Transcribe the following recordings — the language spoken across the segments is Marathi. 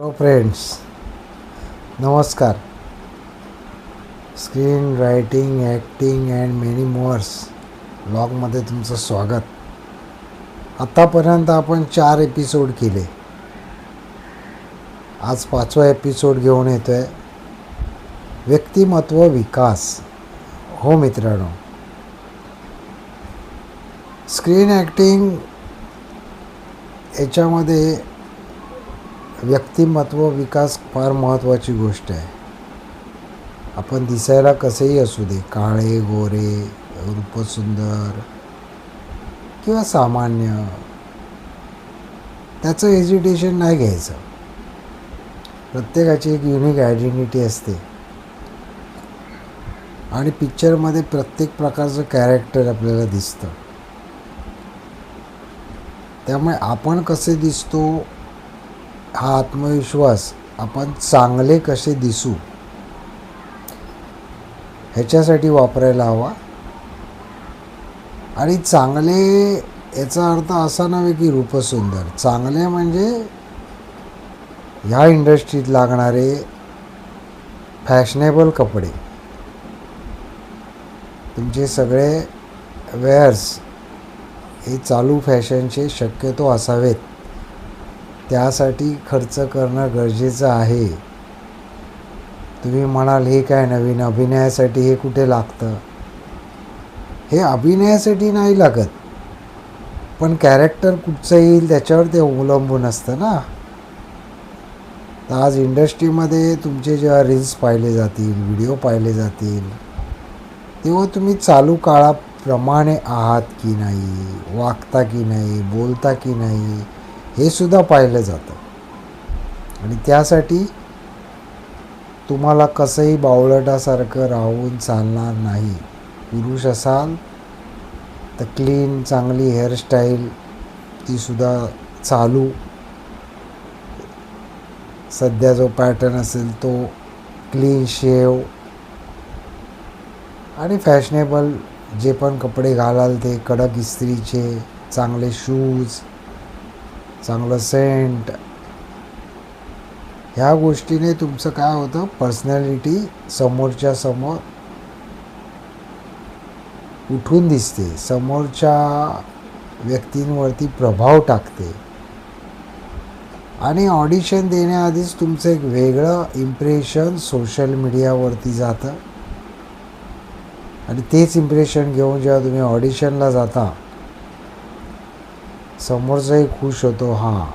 हॅलो फ्रेंड्स नमस्कार screen writing acting and many mores ब्लॉगमध्ये तुमचं स्वागत. आत्तापर्यंत आपण चार एपिसोड केले. आज पाचवा एपिसोड घेऊन येतो आहे व्यक्तिमत्व विकास. हो मित्रांनो. स्क्रीन ॲक्टिंग याच्यामध्ये व्यक्तिमत्व विकास फार महत्त्वाची गोष्ट आहे. आपण दिसायला कसेही असू दे काळे गोरे रूपसुंदर किंवा सामान्य त्याचं हेजिटेशन नाही घ्यायचं. प्रत्येकाची एक युनिक आयडेंटिटी असते. आणि पिक्चरमध्ये प्रत्येक प्रकारचं कॅरेक्टर आपल्याला दिसतं. त्यामुळे आपण कसे दिसतो हा आत्मविश्वास आपण चांगले कसे दिसू ह्याच्यासाठी वापरायला हवा. आणि चांगले याचा अर्थ असा नव्हे की रूपसुंदर. चांगले म्हणजे ह्या इंडस्ट्रीत लागणारे फॅशनेबल कपडे. तुमचे सगळे वेअर्स हे चालू फॅशनचे शक्यतो असावेत. त्यासाठी खर्च करणं गरजेचं आहे. तुम्ही म्हणाल हे काय नवीन अभिनयासाठी हे कुठे लागतं? हे अभिनयासाठी नाही लागत. पण कॅरेक्टर कुठचं येईल त्याच्यावर ते अवलंबून असतं ना. तर आज इंडस्ट्रीमध्ये तुमचे जेव्हा रील्स पाहिले जातील व्हिडिओ पाहिले जातील तेव्हा तुम्ही चालू काळाप्रमाणे आहात की नाही? वागता की नाही? बोलता की नाही? हे सुद्धा पाहिलं जातं. आणि त्यासाठी तुम्हाला कसंही बावळटासारखं राहून चालणार नाही. पुरुष असाल तर क्लीन चांगली हेअरस्टाईल तीसुद्धा चालू. सध्या जो पॅटर्न असेल तो क्लीन शेव आणि फॅशनेबल जे पण कपडे घालाल ते कडक इस्त्रीचे चांगले शूज चांगलं सेंट. ह्या गोष्टीने तुमचं काय होतं? पर्सनॅलिटी समोरच्या समोर उठून दिसते. समोरच्या व्यक्तींवरती प्रभाव टाकते. आणि ऑडिशन देण्याआधीच तुमचं एक वेगळं इम्प्रेशन सोशल मीडियावरती जातं. आणि तेच इम्प्रेशन घेऊन जेव्हा तुम्ही ऑडिशनला जाता समोरचाही खुश होतो हां.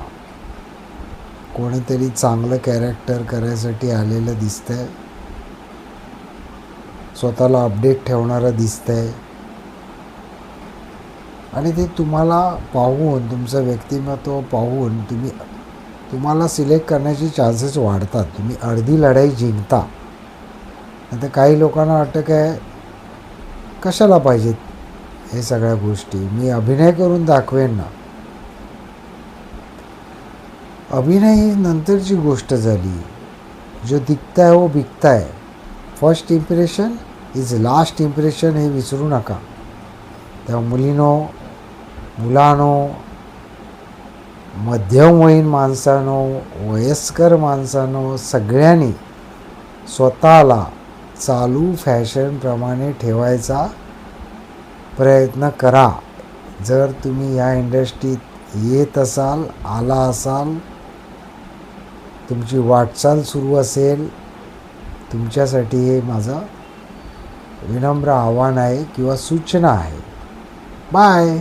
कोणीतरी चांगलं कॅरेक्टर करायसाठी आलेलं दिसतंय. स्वतःला अपडेट ठेवणारं दिसतंय. आणि ते तुम्हाला पाहून तुमचं व्यक्तिमत्व पाहून तुम्ही तुम्हाला सिलेक्ट करण्याचे चान्सेस वाढतात. तुम्ही अर्धी लढाई जिंकता. आता काही लोकांना वाटतं काय कशाला पाहिजेत हे सगळ्या गोष्टी? मी अभिनय करून दाखवेन ना. अभिनय ही नंतरची गोष्ट झाली जो दिखताय वो बिकता first impression is last impression हे विसरू नका. त्या मुलीनो मुलानो मध्यमवयीन माणसानो वयस्कर माणसानो सगळ्यांनी स्वतःला चालू फॅशनप्रमाणे ठेवायचा प्रयत्न करा. जर तुम्ही या इंडस्ट्रीत येत असाल आला असाल तुमची वाटचाल सुरू असेल तुमच्यासाठी हे माझं विनम्र आव्हान आहे किंवा सूचना आहे. बाय!